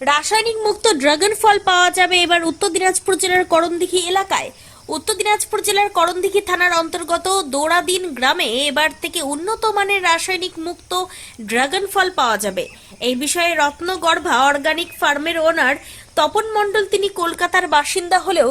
রাসায়নিক মুক্ত ড্রাগন ফল পাওয়া যাবে এবার উত্তর দিনাজপুর জেলার করণদিঘি এলাকায়। উত্তর দিনাজপুর জেলার করণদিঘি থানার অন্তর্গত দোড়াদিন গ্রামে এবার থেকে উন্নত মানের রাসায়নিক মুক্ত ড্রাগন ফল পাওয়া যাবে। এই বিষয়ে রত্নগর্ভা অর্গানিক ফার্মের ওনার তপন মণ্ডল তিনি কলকাতার বাসিন্দা হলেও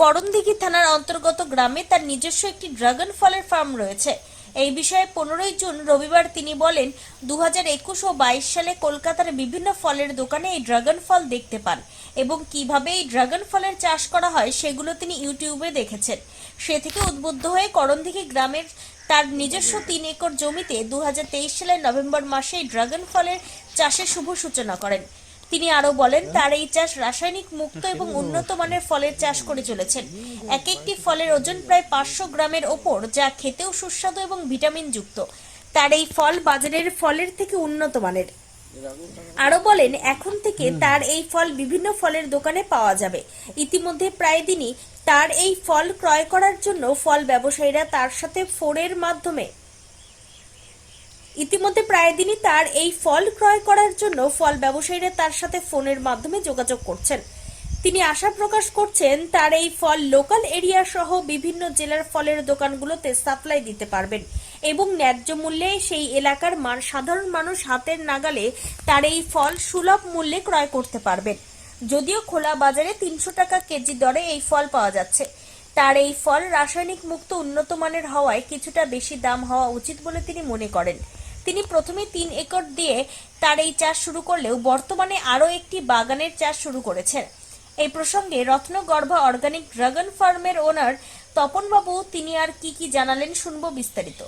করণদিঘি থানার অন্তর্গত গ্রামে তার নিজস্ব একটি ড্রাগন ফলের ফার্ম রয়েছে। এই বিষয়ে পনেরোই জুন রবিবার তিনি বলেন দু একুশ ও বাইশ সালে কলকাতার বিভিন্ন ফলের দোকানে এই ড্রাগন ফল দেখতে পান এবং কীভাবে এই ড্রাগন ফলের চাষ করা হয় সেগুলো তিনি ইউটিউবে দেখেছেন। সে থেকে উদ্বুদ্ধ হয়ে করণদিঘি গ্রামের তার নিজস্ব তিন একর জমিতে দু হাজার তেইশ সালের নভেম্বর মাসে ড্রাগন ফলের চাষের শুভ সূচনা করেন। তিনি আরও বলেন, তার এই চাষ রাসায়নিক মুক্ত এবং উন্নত মানের ফলের চাষ করে চলেছেন। এক একটি ফলের ওজন প্রায় পাঁচশো গ্রামের ওপর, যা খেতেও সুস্বাদু এবং ভিটামিন যুক্ত। তার এই ফল বাজারের ফলের থেকে উন্নত মানের। আরও বলেন, এখন থেকে তার এই ফল বিভিন্ন ফলের দোকানে পাওয়া যাবে। ইতিমধ্যে প্রায় দিনই তার এই ফল ক্রয় করার জন্য ফল ব্যবসায়ীরা তার সাথে ফোরের মাধ্যমে ইতিমধ্যে প্রায় দিনই তার এই ফল ক্রয় করার জন্য ফল ব্যবসায়ীরা তার সাথে ফোনের মাধ্যমে যোগাযোগ করছেন। তিনি আশা প্রকাশ করছেন, তার এই ফল লোকাল এরিয়া সহ বিভিন্ন জেলার ফলের দোকানগুলোতে সাপ্লাই দিতে পারবেন এবং ন্যায্য মূল্যে সেই এলাকার সাধারণ মানুষ হাতের নাগালে তার এই ফল সুলভ মূল্যে ক্রয় করতে পারবেন। যদিও খোলা বাজারে তিনশো টাকা কেজি দরে এই ফল পাওয়া যাচ্ছে। তার এই ফল রাসায়নিক মুক্ত উন্নত মানের হওয়ায় কিছুটা বেশি দাম হওয়া উচিত বলে তিনি মনে করেন। তিনি প্রথমে তিন একর দিয়ে তার এই চাষ শুরু করলেও বর্তমানে আরও একটি বাগানের চাষ শুরু করেছেন। এই প্রসঙ্গে রত্নগর্ভা অর্গানিক ড্রাগন ফার্মের ওনার তপনবাবু তিনি আর কি কি জানালেন শুনব বিস্তারিত।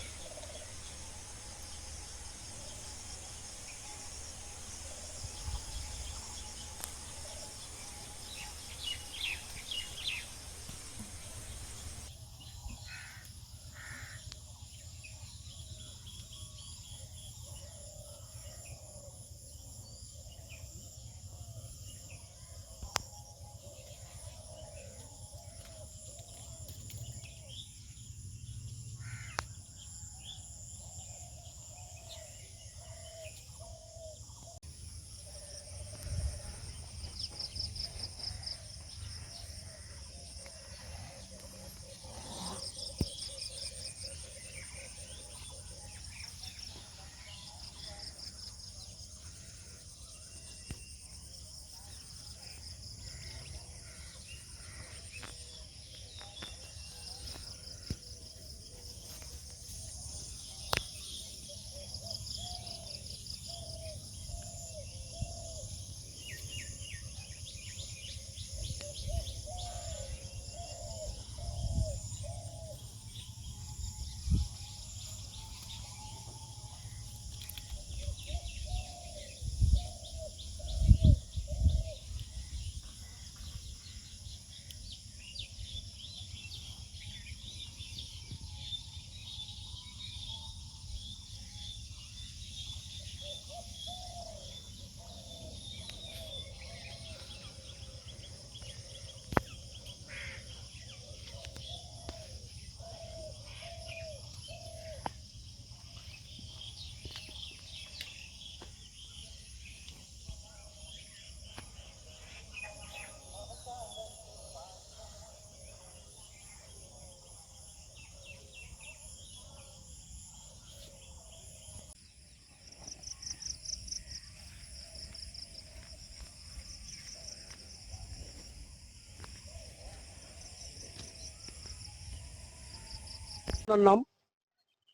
আপনার নাম?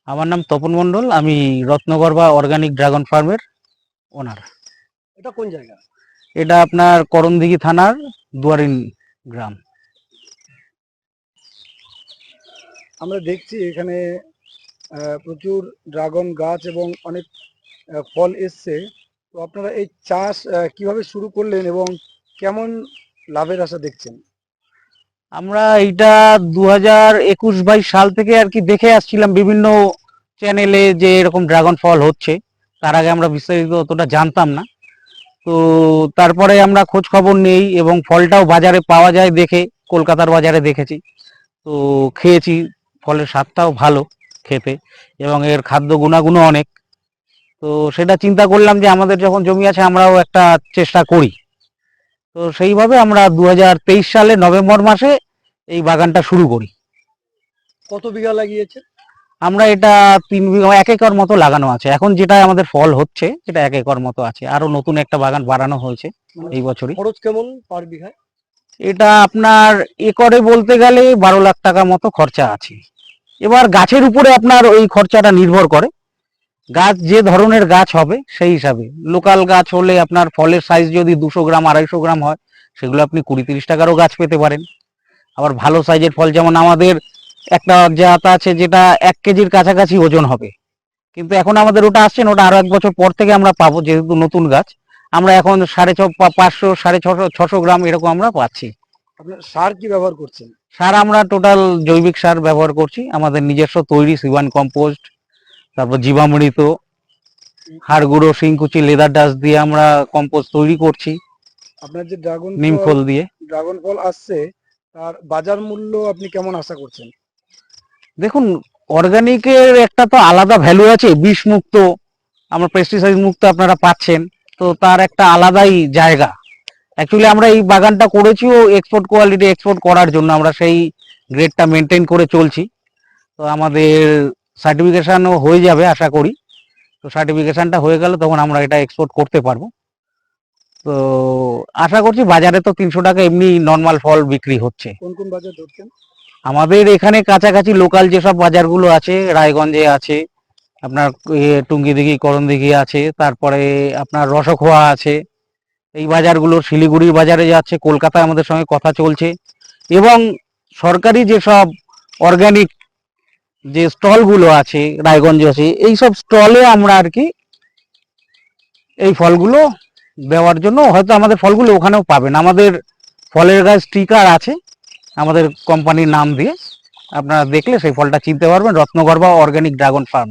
আমার নাম তপন মণ্ডল আমি রত্নগর্ভা অর্গানিক ড্রাগন ফার্মের ওনার এটা কোন জায়গা? এটা আপনার করণদিঘি থানার দুয়ারিন গ্রাম। আমরা দেখছি এখানে প্রচুর ড্রাগন গাছ এবং অনেক ফল এসছে। তো আপনারা এই চাষ কীভাবে শুরু করলেন এবং কেমন লাভের আশা দেখছেন? আমরা এইটা দু হাজার একুশ বাইশ সাল থেকে আর কি দেখে আসছিলাম বিভিন্ন চ্যানেলে যে এরকম ড্রাগন ফল হচ্ছে। তার আগে আমরা বিস্তারিত অতটা জানতাম না। তো তারপরে আমরা খোঁজ খবর নেই এবং ফলটাও বাজারে পাওয়া যায় দেখে, কলকাতার বাজারে দেখেছি। তো খেয়েছি, ফলের স্বাদটাও ভালো খেতে এবং এর খাদ্য গুণাগুণও অনেক। তো সেটা চিন্তা করলাম যে আমাদের যখন জমি আছে আমরাও একটা চেষ্টা করি। তো সেইভাবে আমরা দু হাজার তেইশ সালে নভেম্বর মাসে এই বাগানটা শুরু করি। কত বিঘা লাগিয়েছে? আমরা এটা তিন বিঘা এক একর মতো লাগানো আছে। এখন যেটা আমাদের ফল হচ্ছে সেটা এক একর মতো আছে। আরও নতুন একটা বাগান বাড়ানো হয়েছে এই বছরই। খরচ কেমন পার বিঘায়? এটা আপনার একরে বলতে গেলে বারো লাখ টাকা মতো খরচা আছে। এবার গাছের উপরে আপনার ওই খরচাটা নির্ভর করে। গাছ যে ধরনের গাছ হবে সেই হিসাবে। লোকাল গাছ হলে আপনার ফলের সাইজ যদি দুশো গ্রাম আড়াইশো গ্রাম হয় সেগুলো আপনি কুড়ি তিরিশ টাকারও গাছ পেতে পারেন। আবার ভালো সাইজের ফল যেমন আমাদের একটা জাত আছে যেটা এক কেজির কাছাকাছি ওজন হবে। কিন্তু এখন আমাদের ওটা আসছে না ওটা আরও এক বছর পর থেকে আমরা পাবো যেহেতু নতুন গাছ। আমরা এখন সাড়ে ছ পাঁচশো সাড়ে ছশো ছশো গ্রাম এরকম আমরা পাচ্ছি। আপনার সার কি ব্যবহার করছেন? সার আমরা টোটাল জৈবিক সার ব্যবহার করছি। আমাদের নিজস্ব তৈরি সিওয়ান কম্পোস্ট তারপর জীবামৃত হাড় গুঁড়ো শিংকুচি লেদার ডাস্ট দিয়ে আমরা কম্পোস্ট তৈরি করছি। আপনার যে ড্রাগন নিম ফল দিয়ে। ড্রাগন ফল আসছে তার বাজার মূল্য আপনি কেমন আশা করছেন? দেখুন অর্গানিকের একটা তো আলাদা ভ্যালু আছে বিষ মুক্ত আমরা পেস্টিসাইড মুক্ত আপনারা পাচ্ছেন তো তার একটা আলাদাই জায়গা। অ্যাকচুয়ালি আমরা এই বাগানটা করেছিও এক্সপোর্ট কোয়ালিটি এক্সপোর্ট করার জন্য আমরা সেই গ্রেডটা মেনটেন করে চলছি। তো আমাদের সার্টিফিকেশনও হয়ে যাবে আশা করি। তো সার্টিফিকেশানটা হয়ে গেলে তখন আমরা এটা এক্সপোর্ট করতে পারব। তো আশা করছি বাজারে তো তিনশো টাকা এমনি নর্মাল ফল বিক্রি হচ্ছে। কোন কোন বাজার ধরছেন? আমাদের এখানে কাছাকাছি লোকাল যেসব বাজারগুলো আছে রায়গঞ্জে আছে আপনার টুঙ্গিদিঘি করণদিঘি আছে তারপরে আপনার রসখোয়া আছে এই বাজারগুলো শিলিগুড়ির বাজারে যাচ্ছে কলকাতায় আমাদের সঙ্গে কথা চলছে। এবং সরকারি যেসব অর্গানিক যে স্টলগুলো আছে, রায়গঞ্জে আছে এই সব স্টলে আমরা আর কি এই ফলগুলো দেওয়ার জন্য, হয়তো আমাদের ফলগুলো ওখানেও পাবেন। আমাদের ফলের গাছ স্টিকার আছে, আমাদের কোম্পানির নাম দিয়ে। আপনারা দেখলে সেই ফলটা চিনতে পারবেন রত্নগর্ভা অর্গ্যানিক ড্রাগন ফার্ম